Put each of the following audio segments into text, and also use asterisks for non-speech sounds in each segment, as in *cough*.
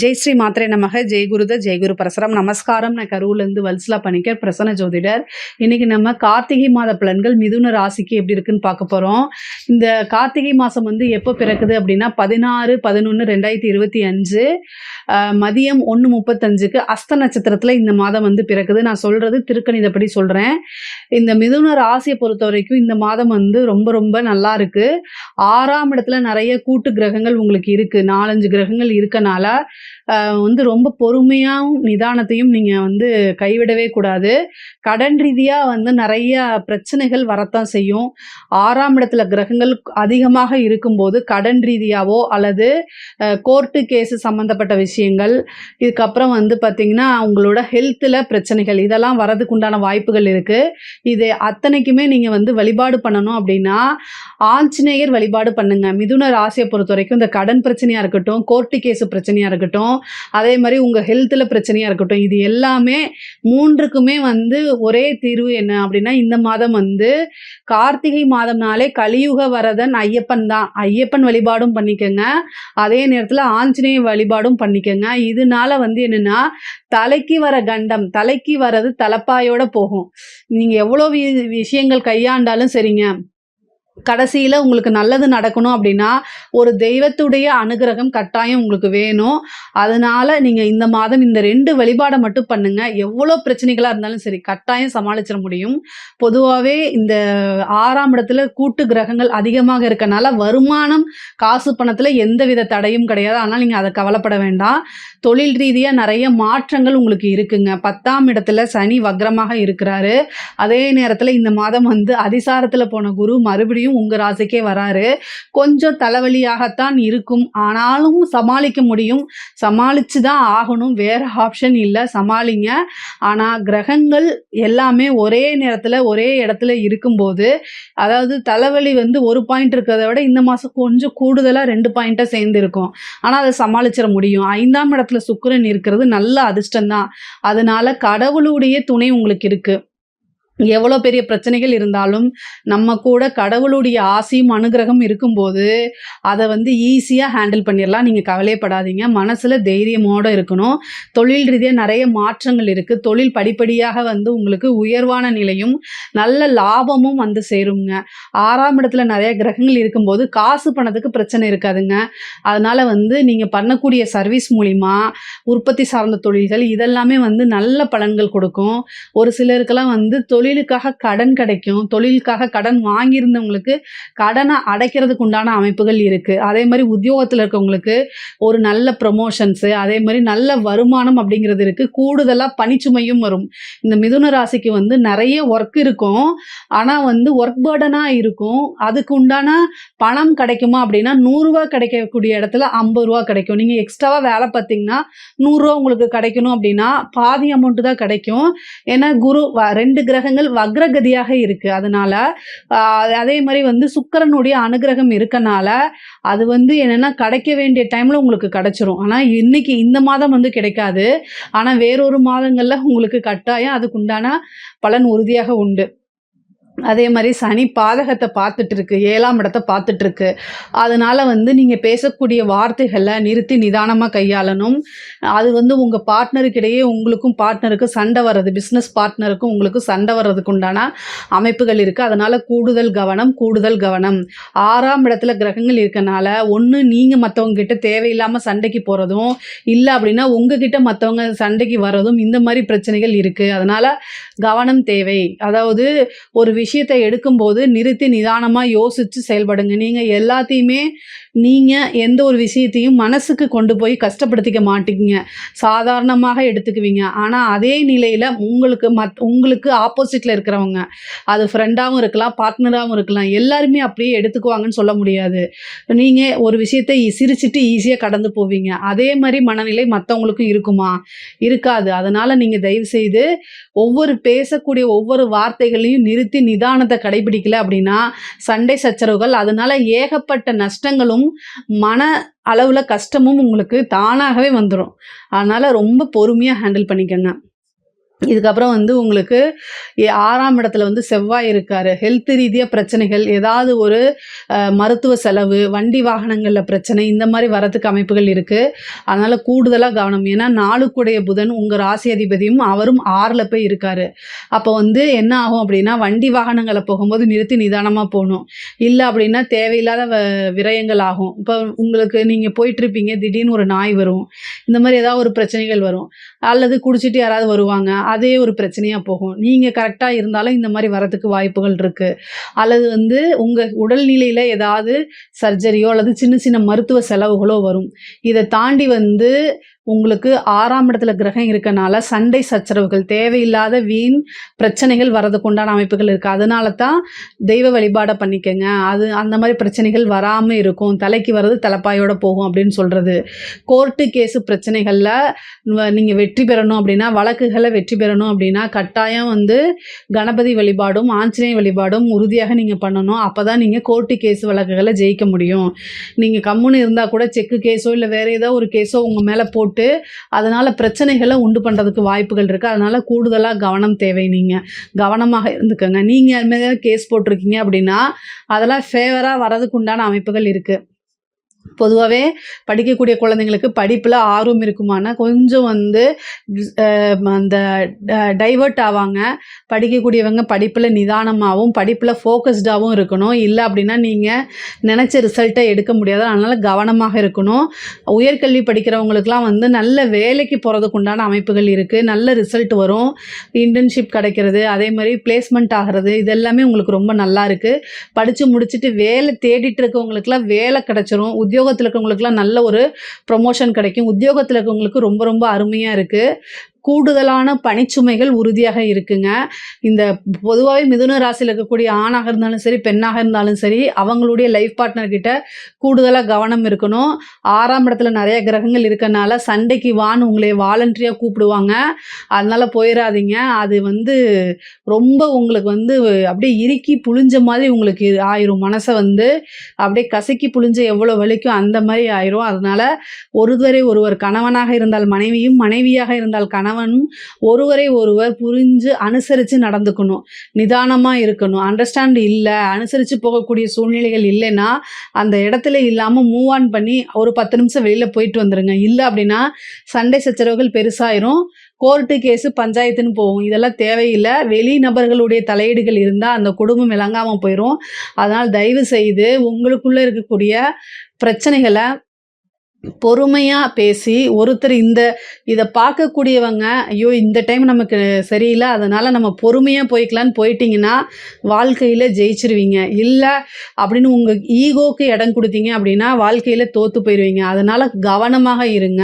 ஜெய் ஸ்ரீ மாத்திரை நமக ஜெய் குருத ஜெய் குரு நமஸ்காரம். நான் கரூர்லேருந்து வல்சலா பணிக்கர் பிரசன்ன ஜோதிடர். இன்னைக்கு நம்ம கார்த்திகை மாத பலன்கள் மிதுன ராசிக்கு எப்படி இருக்குன்னு பார்க்க போகிறோம் இந்த கார்த்திகை மாதம் வந்து எப்போ பிறக்குது அப்படின்னா பதினாறு பதினொன்று ரெண்டாயிரத்தி இருபத்தி அஞ்சு மதியம் ஒன்று முப்பத்தஞ்சுக்கு அஸ்த நட்சத்திரத்தில் இந்த மாதம் வந்து பிறக்குது. நான் சொல்கிறது திருக்கணிதப்படி சொல்கிறேன் இந்த மிதுன ராசியை பொறுத்த வரைக்கும் இந்த மாதம் வந்து ரொம்ப ரொம்ப நல்லா இருக்குது ஆறாம் இடத்துல நிறைய கூட்டு கிரகங்கள் உங்களுக்கு இருக்குது நாலஞ்சு கிரகங்கள் இருக்கனால வந்து ரொம்ப பொறுமையாகவும் நிதானத்தையும் நீங்கள் வந்து கைவிடவே கூடாது. கடன் ரீதியாக வந்து நிறைய பிரச்சனைகள் வரத்தான் செய்யும். ஆறாம் இடத்துல கிரகங்கள் அதிகமாக இருக்கும்போது கடன் ரீதியாவோ அல்லது கோர்ட்டு கேஸு சம்மந்தப்பட்ட விஷயங்கள் இதுக்கப்புறம் வந்து பார்த்திங்கன்னா உங்களோட ஹெல்த்தில் பிரச்சனைகள் இதெல்லாம் வரதுக்கு உண்டான வாய்ப்புகள் இருக்குது இது அத்தனைக்குமே நீங்கள் வந்து வழிபாடு பண்ணணும் அப்படின்னா ஆஞ்சநேயர் வழிபாடு பண்ணுங்கள் மிதுன ராசியை பொறுத்த வரைக்கும் இந்த கடன் பிரச்சனையாக இருக்கட்டும் கோர்ட்டு கேஸு பிரச்சனையாக இருக்கட்டும் அதே மாதிரி உங்கள் ஹெல்த்தில் பிரச்சனையாக இருக்கட்டும். இது எல்லாமே மூன்றுக்குமே வந்து ஒரே தீர்வு என்ன அப்படின்னா இந்த மாதம் வந்து கார்த்திகை மாதம்னாலே கலியுக வரதன் ஐயப்பன் தான். ஐயப்பன் வழிபாடும் பண்ணிக்கோங்க. அதே நேரத்தில் ஆஞ்சநேய வழிபாடும் பண்ணிக்கோங்க. இதனால வந்து என்னென்னா தலைக்கு வர கண்டம் தலைக்கு வர்றது தலப்பாயோட போகும். நீங்கள் எவ்வளோ வி- விஷயங்கள் கையாண்டாலும் சரிங்க. கடைசியில் உங்களுக்கு நல்லது நடக்கணும் அப்படின்னா ஒரு தெய்வத்துடைய அனுகிரகம் கட்டாயம் உங்களுக்கு வேணும். அதனால நீங்கள் இந்த மாதம் இந்த ரெண்டு வழிபாடை மட்டும் பண்ணுங்க. எவ்வளோ பிரச்சனைகளாக இருந்தாலும் சரி கட்டாயம் சமாளிச்சிட முடியும். பொதுவாகவே இந்த ஆறாம் இடத்துல கூட்டு கிரகங்கள் அதிகமாக இருக்கனால வருமானம் காசு பணத்தில் எந்தவித தடையும் கிடையாது. ஆனால் நீங்கள் அதை கவலைப்பட வேண்டாம். தொழில் ரீதியாக நிறைய மாற்றங்கள் உங்களுக்கு இருக்குங்க. பத்தாம் இடத்துல சனி வக்ரமாக இருக்கிறாரு. அதே நேரத்தில் இந்த மாதம் வந்து அதிசாரத்தில் போன குரு மறுபடியும் உங்கள் ராசிக்கே வராரு. கொஞ்சம் தலைவலியாகத்தான் இருக்கும். ஆனாலும் சமாளிக்க முடியும். சமாளித்து தான் ஆகணும். வேறு ஆப்ஷன் இல்லை. சமாளிங்க. ஆனால் கிரகங்கள் எல்லாமே ஒரே நேரத்தில் ஒரே இடத்துல இருக்கும்போது அதாவது தலைவலி வந்து ஒரு பாயிண்ட் இருக்கிறத விட இந்த மாதம் கொஞ்சம் கூடுதலாக ரெண்டு பாயிண்ட்டாக சேர்ந்து இருக்கும் ஆனால் அதை சமாளிச்சிட முடியும். ஐந்தாம் இடத்துல சுக்கரன் இருக்கிறது நல்ல அதிர்ஷ்டம்தான். அதனால கடவுளுடைய துணை உங்களுக்கு இருக்குது எவ்வளோ பெரிய பிரச்சனைகள் இருந்தாலும் நம்ம கூட கடவுளுடைய ஆசையும் அனுகிரகம் இருக்கும்போது அதை வந்து ஈஸியாக ஹேண்டில் பண்ணிடலாம். நீங்கள் கவலைப்படாதீங்க மனசில் தைரியமோடு இருக்கணும். தொழில் ரீதியாக நிறைய மாற்றங்கள் இருக்குது தொழில் படிப்படியாக வந்து உங்களுக்கு உயர்வான நிலையும் நல்ல லாபமும் வந்து சேருங்க. ஆறாம் இடத்துல நிறைய கிரகங்கள் இருக்கும்போது காசு பணத்துக்கு பிரச்சனை இருக்காதுங்க. அதனால் வந்து நீங்கள் பண்ணக்கூடிய சர்வீஸ் மூலிமா உற்பத்தி சார்ந்த தொழில்கள் இதெல்லாமே வந்து நல்ல பலன்கள் கொடுக்கும். ஒரு சிலருக்கெல்லாம் வந்து தொழில் தொழிலுக்காக கடன் கிடைக்கும் தொழிலுக்காக கடன் வாங்கியிருந்தவங்களுக்கு கடனை அடைக்கிறதுக்கு உண்டான அமைப்புகள் இருக்குது அதே மாதிரி உத்தியோகத்தில் இருக்கவங்களுக்கு ஒரு நல்ல ப்ரொமோஷன்ஸு அதே மாதிரி நல்ல வருமானம் அப்படிங்கிறது இருக்குது கூடுதலாக பனிச்சுமையும் வரும். இந்த மிதுன ராசிக்கு வந்து நிறைய ஒர்க் இருக்கும். ஆனால் வந்து ஒர்க் பேர்டனாக இருக்கும். அதுக்கு உண்டான பணம் கிடைக்குமா அப்படின்னா நூறுரூவா கிடைக்கக்கூடிய இடத்துல ஐம்பது ரூபா கிடைக்கும். நீங்கள் எக்ஸ்ட்ராவாக வேலை பார்த்தீங்கன்னா நூறுரூவா உங்களுக்கு கிடைக்கணும் அப்படின்னா பாதி அமௌண்ட்டு தான் கிடைக்கும். ஏன்னா குரு ரெண்டு கிரகங்கள் வக்ரகதியாக இருக்குது அதனால அதே மாதிரி வந்து சுக்கரனுடைய அனுகிரகம் இருக்கனால அது வந்து என்னென்னா கிடைக்க வேண்டிய டைமில் உங்களுக்கு கிடைச்சிரும். ஆனால் இன்னைக்கு இந்த மாதம் வந்து கிடைக்காது. ஆனால் வேறொரு மாதங்களில் உங்களுக்கு கட்டாயம் அதுக்கு உண்டான பலன் உறுதியாக உண்டு. அதே மாதிரி சனி பாதகத்தை பார்த்துட்டு இருக்கு ஏழாம் இடத்தை பார்த்துட்டு இருக்கு அதனால வந்து நீங்கள் பேசக்கூடிய வார்த்தைகளை நிறுத்தி நிதானமாக கையாளணும். அது வந்து உங்கள் பார்ட்னருக்கிடையே உங்களுக்கும் பார்ட்னருக்கும் சண்டை வர்றது பிஸ்னஸ் பார்ட்னருக்கும் உங்களுக்கும் சண்டை வர்றதுக்கு உண்டான அமைப்புகள் இருக்குது அதனால் கூடுதல் கவனம் கூடுதல் கவனம். ஆறாம் இடத்துல கிரகங்கள் இருக்கனால ஒன்று நீங்கள் மற்றவங்க கிட்ட தேவையில்லாமல் சண்டைக்கு போகிறதும் இல்லை அப்படின்னா உங்ககிட்ட மற்றவங்க சண்டைக்கு வர்றதும் இந்த மாதிரி பிரச்சனைகள் இருக்குது அதனால் கவனம் தேவை. அதாவது ஒரு விஷயம் விஷயத்தை எடுக்கும்போது நிறுத்தி நிதானமாக யோசித்து செயல்படுங்க. நீங்கள் எல்லாத்தையுமே நீங்கள் எந்த ஒரு விஷயத்தையும் மனசுக்கு கொண்டு போய் கஷ்டப்படுத்திக்க மாட்டீங்க. சாதாரணமாக எடுத்துக்குவீங்க. ஆனால் அதே நிலையில் உங்களுக்கு மத் உங்களுக்கு ஆப்போசிட்டில் இருக்கிறவங்க அது ஃப்ரெண்டாகவும் இருக்கலாம் பார்ட்னராகவும் இருக்கலாம் எல்லாருமே அப்படியே எடுத்துக்குவாங்கன்னு சொல்ல முடியாது. நீங்கள் ஒரு விஷயத்தை சிரிச்சிட்டு ஈஸியாக கடந்து போவீங்க. அதே மாதிரி மனநிலை மற்றவங்களுக்கும் இருக்குமா? இருக்காது. அதனால் நீங்கள் தயவு செய்து ஒவ்வொரு பேசக்கூடிய ஒவ்வொரு வார்த்தைகளையும் நிறுத்தி நிதானத்தை கடைபிடிக்கல அப்படின்னா சண்டை சச்சரவுகள் அதனால ஏகப்பட்ட நஷ்டங்களும் மன அளவில் கஷ்டமும் உங்களுக்கு தானாகவே வந்துடும் அதனால் ரொம்ப பொறுமையாக ஹேண்டில் பண்ணிக்கங்க. இதுக்கப்புறம் வந்து உங்களுக்கு எ- ஆறாம் இடத்துல வந்து செவ்வாய் இருக்காரு. ஹெல்த் ரீதியாக பிரச்சனைகள் ஏதாவது ஒரு மருத்துவ செலவு வண்டி வாகனங்களில் பிரச்சனை இந்த மாதிரி வரதுக்கு அமைப்புகள் இருக்குது அதனால் கூடுதலாக கவனம். ஏன்னா நாளுக்குடைய புதன் உங்கள் ராசி அதிபதியும் அவரும் ஆறில் போய் இருக்காரு. அப்போ வந்து என்ன ஆகும் அப்படின்னா வண்டி வாகனங்களை போகும்போது நிறுத்தி நிதானமாக போகணும். இல்லை அப்படின்னா தேவையில்லாத வ- விரயங்கள் ஆகும். இப்போ உங்களுக்கு நீங்கள் போயிட்டுருப்பீங்க திடீர்னு ஒரு நாய் வரும். இந்த மாதிரி ஏதாவது ஒரு பிரச்சனைகள் வரும். அல்லது குடிச்சிட்டு யாராவது வருவாங்க அதே ஒரு பிரச்சனையாக போகும். நீங்கள் கரெக்டாக இருந்தாலும் இந்த மாதிரி வரதுக்கு வாய்ப்புகள் இருக்குது அல்லது வந்து உங்கள் உடல்நிலையில் ஏதாவது சர்ஜரியோ அல்லது சின்ன சின்ன மருத்துவ செலவுகளோ வரும். இதை தாண்டி வந்து உங்களுக்கு ஆறாம் இடத்துல கிரகம் இருக்கனால சண்டை சச்சரவுகள் தேவையில்லாத வீண் பிரச்சனைகள் வரதுக்கு உண்டான அமைப்புகள் இருக்குது அதனால தான் தெய்வ வழிபாடை பண்ணிக்கங்க. அது அந்த மாதிரி பிரச்சனைகள் வராமல் இருக்கும். தலைக்கு வர்றது தலைப்பாயோட போகும் அப்படின்னு சொல்கிறது கோர்ட்டு கேஸு பிரச்சனைகளில் நீங்கள் வெற்றி பெறணும் அப்படின்னா வழக்குகளை வெற்றி பெறணும் அப்படின்னா கட்டாயம் வந்து கணபதி வழிபாடும் ஆஞ்சநேய வழிபாடும் உறுதியாக நீங்கள் பண்ணணும். அப்போ தான் நீங்கள் கோர்ட்டு கேஸ் வழக்குகளை ஜெயிக்க முடியும். நீங்கள் கம்முன்னு இருந்தால் கூட செக்கு கேஸோ இல்லை வேறு ஏதோ ஒரு கேஸோ உங்கள் மேலே போட்டு அதனால் பிரச்சனைகளை உண்டு பண்ணுறதுக்கு வாய்ப்புகள் இருக்குது அதனால் கூடுதலாக கவனம் தேவை நீங்கள் கவனமாக இருந்துக்கோங்க. நீங்கள் அது கேஸ் போட்டிருக்கீங்க அப்படின்னா அதெல்லாம் ஃபேவராக வரதுக்கு உண்டான அமைப்புகள் இருக்குது பொதுவாகவே படிக்கக்கூடிய குழந்தைங்களுக்கு படிப்பில் ஆர்வம் இருக்குமானா கொஞ்சம் வந்து அந்த டைவர்ட் ஆவாங்க. படிக்கக்கூடியவங்க படிப்பில் நிதானமாகவும் படிப்பில் ஃபோக்கஸ்டாகவும் இருக்கணும். இல்லை அப்படின்னா நீங்கள் நினச்ச ரிசல்ட்டை எடுக்க முடியாது. அதனால் கவனமாக இருக்கணும். உயர்கல்வி படிக்கிறவங்களுக்குலாம் வந்து நல்ல வேலைக்கு போகிறதுக்கு உண்டான அமைப்புகள் இருக்குது நல்ல ரிசல்ட் வரும். இன்டர்ன்ஷிப் கிடைக்கிறது அதே மாதிரி பிளேஸ்மெண்ட் ஆகிறது இதெல்லாமே உங்களுக்கு ரொம்ப நல்லா இருக்குது படித்து முடிச்சுட்டு வேலை தேடிட்டு இருக்கவங்களுக்குலாம் வேலை கிடச்சிரும். உத்தியோகத்தில் இருக்கிறவங்களுக்குலாம் நல்ல ஒரு ப்ரொமோஷன் கிடைக்கும். உத்தியோகத்தில் இருக்கிறவங்களுக்கு ரொம்ப ரொம்ப அருமையாக இருக்குது கூடுதலான பணிச்சுமைகள் உறுதியாக இருக்குங்க. இந்த பொதுவாகவே மிதுன ராசியில் இருக்கக்கூடிய ஆணாக இருந்தாலும் சரி பெண்ணாக இருந்தாலும் சரி அவங்களுடைய லைஃப் பார்ட்னர்கிட்ட கூடுதலாக கவனம் இருக்கணும். ஆறாம் இடத்துல நிறைய கிரகங்கள் இருக்கனால சண்டைக்கு வான்னு உங்களை வாலண்டரியாக கூப்பிடுவாங்க. அதனால் போயிடாதீங்க அது வந்து ரொம்ப உங்களுக்கு வந்து அப்படியே இறுக்கி புழிஞ்ச மாதிரி உங்களுக்கு ஆயிரும். மனசை வந்து அப்படியே கசக்கி புழிஞ்ச எவ்வளோ வலிக்கும் அந்த மாதிரி ஆயிரும். அதனால ஒருவரை ஒருவர் கணவனாக இருந்தால் மனைவியும் மனைவியாக இருந்தால் கணவன் கணவனும் ஒருவரை ஒருவர் புரிஞ்சு அனுசரித்து நடந்துக்கணும். நிதானமாக இருக்கணும். அண்டர்ஸ்டாண்ட் இல்லை அனுசரித்து போகக்கூடிய சூழ்நிலைகள் இல்லைன்னா அந்த இடத்துல இல்லாமல் மூவ் ஆன் பண்ணி ஒரு பத்து நிமிஷம் வெளியில் போயிட்டு வந்துடுங்க இல்லை அப்படின்னா சண்டை சச்சரவுகள் பெருசாயிரும். கோர்ட்டு கேஸு பஞ்சாயத்துன்னு போகும். இதெல்லாம் தேவையில்லை. வெளி நபர்களுடைய தலையீடுகள் இருந்தால் அந்த குடும்பம் விளங்காமல் போயிடும் அதனால் தயவு செய்து உங்களுக்குள்ளே இருக்கக்கூடிய பிரச்சனைகளை பொறுமையாக பேசி ஒருத்தர் இந்த இதை பார்க்கக்கூடியவங்க ஐயோ இந்த டைம் நமக்கு சரியில்லை அதனால் நம்ம பொறுமையாக போய்க்கலான்னு போயிட்டீங்கன்னா வாழ்க்கையில் ஜெயிச்சிருவீங்க. இல்லை அப்படின்னு உங்கள் ஈகோக்கு இடம் கொடுத்தீங்க அப்படின்னா வாழ்க்கையில் தோற்று போயிடுவீங்க அதனால் கவனமாக இருங்க.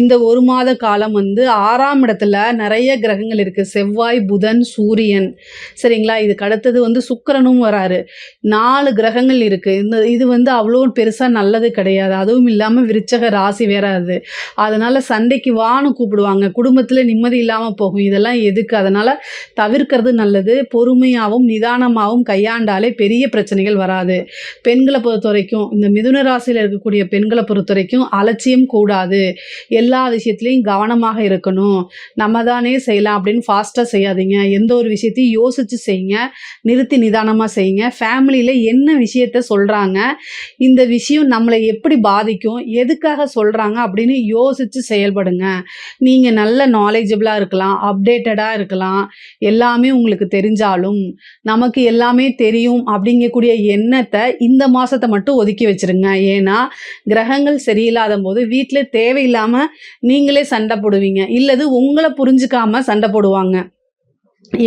இந்த ஒரு மாத காலம் வந்து ஆறாம் இடத்துல நிறைய கிரகங்கள் இருக்குது செவ்வாய் புதன் சூரியன். சரிங்களா? இதுக்கு அடுத்தது வந்து சுக்கரனும் வராரு. நாலு கிரகங்கள் இருக்குது இந்த இது வந்து அவ்வளோ பெருசாக நல்லது கிடையாது. அதுவும் இல்லாமல் விருச்சக ராசி வேற அது. அதனால சண்டைக்கு வான்னு கூப்பிடுவாங்க. குடும்பத்தில் நிம்மதி இல்லாமல் போகும். இதெல்லாம் எதுக்கு? அதனால் தவிர்க்கிறது நல்லது. பொறுமையாகவும் நிதானமாகவும் கையாண்டாலே பெரிய பிரச்சனைகள் வராது. பெண்களை பொறுத்த வரைக்கும் இந்த மிதுன ராசியில் இருக்கக்கூடிய பெண்களை பொறுத்த வரைக்கும் அலட்சியம் கூடாது. எல்லா விஷயத்துலையும் கவனமாக இருக்கணும். நம்ம தானே செய்யலாம் அப்படின்னு ஃபாஸ்ட்டாக செய்யாதீங்க. எந்த ஒரு விஷயத்தையும் யோசித்து செய்யுங்க. நிறுத்தி நிதானமாக செய்யுங்க. ஃபேமிலியில் என்ன விஷயத்த சொல்கிறாங்க இந்த விஷயம் நம்மளை எப்படி பாதிக்கும்? எதுக்காக சொல்கிறாங்க அப்படின்னு யோசித்து செயல்படுங்க. நீங்கள் நல்ல நாலேஜபிளாக இருக்கலாம் அப்டேட்டடாக இருக்கலாம். எல்லாமே உங்களுக்கு தெரிஞ்சாலும் நமக்கு எல்லாமே தெரியும் அப்படிங்கக்கூடிய எண்ணத்தை இந்த மாதத்தை மட்டும் ஒதுக்கி வச்சிருங்க. ஏன்னா கிரகங்கள் சரியில்லாத போது வீட்டில் தேவையில்லாமல் நீங்களே சண்டை போடுவீங்க. இல்லது உங்களை புரிஞ்சுக்காம சண்டை போடுவாங்க.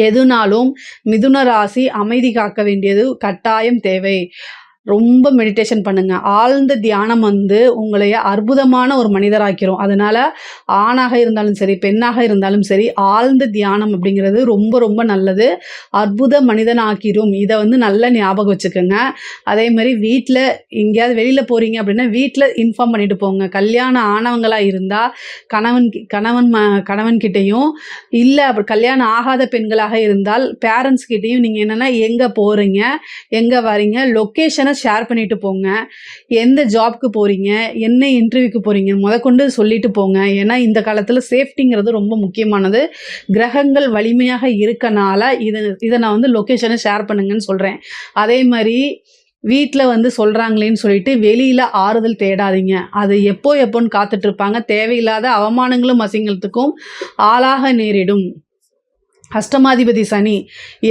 எதுனாலும் மிதுன ராசி அமைதி காக்க வேண்டியது கட்டாயம் தேவை. ரொம்ப மெடிடேஷன் பண்ணுங்க. ஆழ்ந்த தியானம் வந்து உங்களைய அற்புதமான ஒரு மனிதராக்கிறோம் அதனால ஆணாக இருந்தாலும் சரி பெண்ணாக இருந்தாலும் சரி ஆழ்ந்த தியானம் அப்படிங்கிறது ரொம்ப ரொம்ப நல்லது. அற்புத மனிதன் ஆக்கிரும் இதை வந்து நல்லா ஞாபகம் வச்சுக்கோங்க. அதே மாதிரி வீட்டில் எங்கேயாவது வெளியில் போகிறீங்க அப்படின்னா வீட்டில் இன்ஃபார்ம் பண்ணிட்டு போங்க. கல்யாணம் ஆனவங்களாக இருந்தால் கணவன் கி- கணவன் ம கணவன்கிட்டையும் இல்லை அப்படி கல்யாணம் ஆகாத பெண்களாக இருந்தால் பேரண்ட்ஸ் கிட்டேயும் நீங்கள் என்னென்னா எங்கே போகிறீங்க எங்கே வரீங்க? லொக்கேஷனை வேணால் ஷேர் பண்ணிட்டு போங்க. எந்த ஜாப்க்கு போகிறீங்க என்ன இன்டர்வியூக்கு போகிறீங்க முதற்கொண்டு சொல்லிட்டு போங்க. ஏன்னா இந்த காலத்தில் சேஃப்டிங்கிறது ரொம்ப முக்கியமானது. கிரகங்கள் வலிமையாக இருக்கனால இதை இதை நான் வந்து லொக்கேஷனை ஷேர் பண்ணுங்கன்னு சொல்கிறேன் அதே மாதிரி வீட்டில் வந்து சொல்கிறாங்களேன்னு சொல்லிட்டு வெளியில் ஆறுதல் தேடாதீங்க. அது எப்போ எப்போன்னு காத்துட்ருப்பாங்க தேவையில்லாத அவமானங்களும் அசிங்கத்துக்கும் ஆளாக நேரிடும். அஷ்டமாதிபதி சனி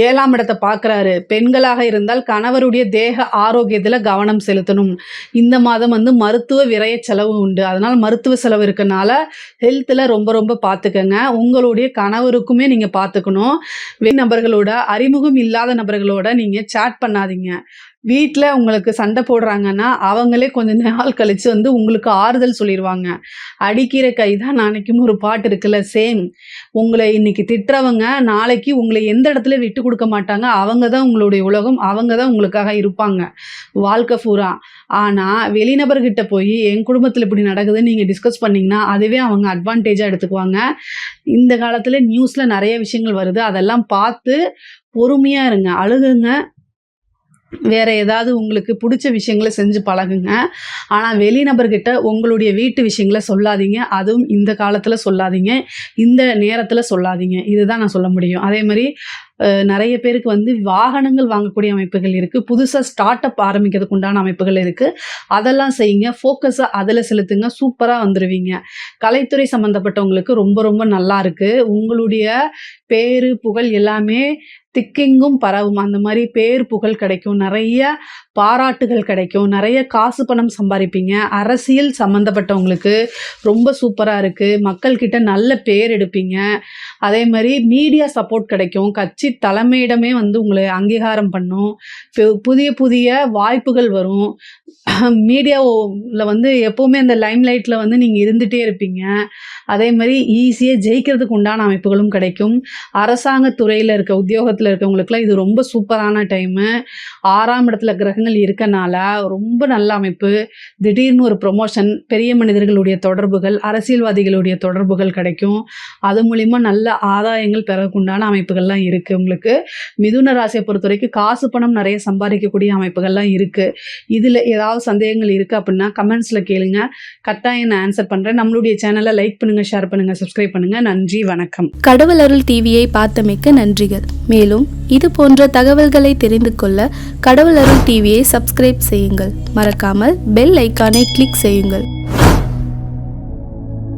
ஏழாம் இடத்தை பார்க்குறாரு. பெண்களாக இருந்தால் கணவருடைய தேக ஆரோக்கியத்தில் கவனம் செலுத்தணும். இந்த மாதம் வந்து மருத்துவ விரைய செலவு உண்டு. அதனால் மருத்துவ செலவு இருக்கனால ஹெல்த்தில் ரொம்ப ரொம்ப பார்த்துக்கங்க உங்களுடைய கணவருக்குமே நீங்கள் பார்த்துக்கணும் வெளி நபர்களோட அறிமுகம் இல்லாத நபர்களோட நீங்கள் சேட் பண்ணாதீங்க. வீட்டில் உங்களுக்கு சண்டை போடுறாங்கன்னா அவங்களே கொஞ்ச நாள் கழித்து வந்து உங்களுக்கு ஆறுதல் சொல்லிடுவாங்க அடிக்கிற கை தான் நாளைக்கும் ஒரு பாட்டு இருக்குல்ல சேம் உங்களை இன்னைக்கு திட்டுறவங்க நாளைக்கு உங்களை எந்த இடத்துல விட்டு கொடுக்க மாட்டாங்க அவங்க தான் உங்களுடைய உலகம் அவங்க தான் உங்களுக்காக இருப்பாங்க. வாழ்க்கை பூரா. ஆனால் வெளிநபர்கிட்ட போய் என் குடும்பத்தில் இப்படி நடக்குதுன்னு நீங்கள் டிஸ்கஸ் பண்ணிங்கன்னா அதுவே அவங்க அட்வான்டேஜாக எடுத்துக்குவாங்க. இந்த காலத்தில் நியூஸில் நிறைய விஷயங்கள் வருது. அதெல்லாம் பார்த்து பொறுமையாக இருங்க அழுகுங்க. வேறு ஏதாவது உங்களுக்கு பிடிச்ச விஷயங்களை செஞ்சு பழகுங்க. ஆனால் வெளிநபர்கிட்ட உங்களுடைய வீட்டு விஷயங்களை சொல்லாதீங்க. அதுவும் இந்த காலத்தில் சொல்லாதீங்க. இந்த நேரத்தில் சொல்லாதீங்க. இதுதான் நான் சொல்ல முடியும். அதே மாதிரி நிறைய பேருக்கு வந்து வாகனங்கள் வாங்கக்கூடிய அமைப்புகள் இருக்குது புதுசாக ஸ்டார்ட் அப் ஆரம்பிக்கிறதுக்கு உண்டான அமைப்புகள் இருக்குது அதெல்லாம் செய்யுங்க. ஃபோக்கஸை அதில் செலுத்துங்க. சூப்பராக வந்துடுவீங்க கலைத்துறை சம்மந்தப்பட்டவங்களுக்கு ரொம்ப ரொம்ப நல்லா இருக்குது உங்களுடைய பேரு புகழ் எல்லாமே திக்கெங்கும் பரவும். அந்த மாதிரி பேர் புகழ் கிடைக்கும். நிறைய பாராட்டுகள் கிடைக்கும். நிறைய காசு பணம் சம்பாதிப்பீங்க. அரசியல் சம்மந்தப்பட்டவங்களுக்கு ரொம்ப சூப்பராக இருக்குது மக்கள்கிட்ட நல்ல பேர் எடுப்பீங்க. அதே மாதிரி மீடியா சப்போர்ட் கிடைக்கும். கட்சி தலைமையிடமே வந்து உங்களை அங்கீகாரம் பண்ணும். புதிய புதிய வாய்ப்புகள் வரும். *laughs* மீடியாவில் வந்து எப்போவுமே அந்த லைம் லைட்டில் வந்து நீங்கள் இருந்துகிட்டே இருப்பீங்க. அதே மாதிரி ஈஸியாக ஜெயிக்கிறதுக்கு உண்டான அமைப்புகளும் கிடைக்கும். அரசாங்க துறையில் இருக்க உத்தியோகத்தில் இருக்கவங்களுக்குலாம் இது ரொம்ப சூப்பரான டைமு ஆறாம் இடத்துல கிரகங்கள் இருக்கனால ரொம்ப நல்ல அமைப்பு. திடீர்னு ஒரு ப்ரொமோஷன் பெரிய மனிதர்களுடைய தொடர்புகள் அரசியல்வாதிகளுடைய தொடர்புகள் கிடைக்கும். அது மூலிமா நல்ல ஆதாயங்கள் பெறக்குண்டான அமைப்புகள்லாம் இருக்குது உங்களுக்கு மிதுன ராசியை பொறுத்த வரைக்கும் காசு பணம் நிறைய சம்பாதிக்கக்கூடிய அமைப்புகள்லாம் இருக்குது இதில் ஏதாவது சந்தேகங்கள் இருக்குது அப்படின்னா கமெண்ட்ஸில் கேளுங்க. கட்டாயம் நான் ஆன்சர் பண்ணுறேன் நம்மளுடைய சேனலை லைக் பண்ணுங்கள் ஷேர் பண்ணுங்கள் சப்ஸ்கிரைப் பண்ணுங்கள் நன்றி வணக்கம். கடவுள் அருள் டிவியை பார்த்தமைக்க நன்றிகள். மேலும் இது போன்ற தகவல்களை தெரிந்து கொள்ள கடவுள் அருள் டிவியை சப்ஸ்கிரைப் செய்யுங்கள். மறக்காமல் பெல் ஐக்கானை கிளிக் செய்யுங்கள்.